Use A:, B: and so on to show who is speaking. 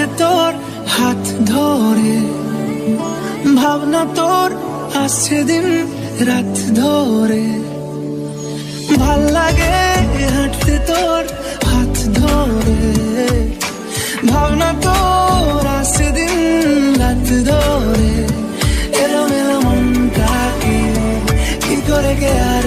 A: হাঁটতে তোর হাত ধরে, ভাবনা তোর আসছে দিন রাত ধরে। ভালো লাগে হাঁটতে তোর হাত ধরে, ভাবনা তোর আসছে দিন রাত ধরে। এলো মেলো মনটাকে কি করে কে আর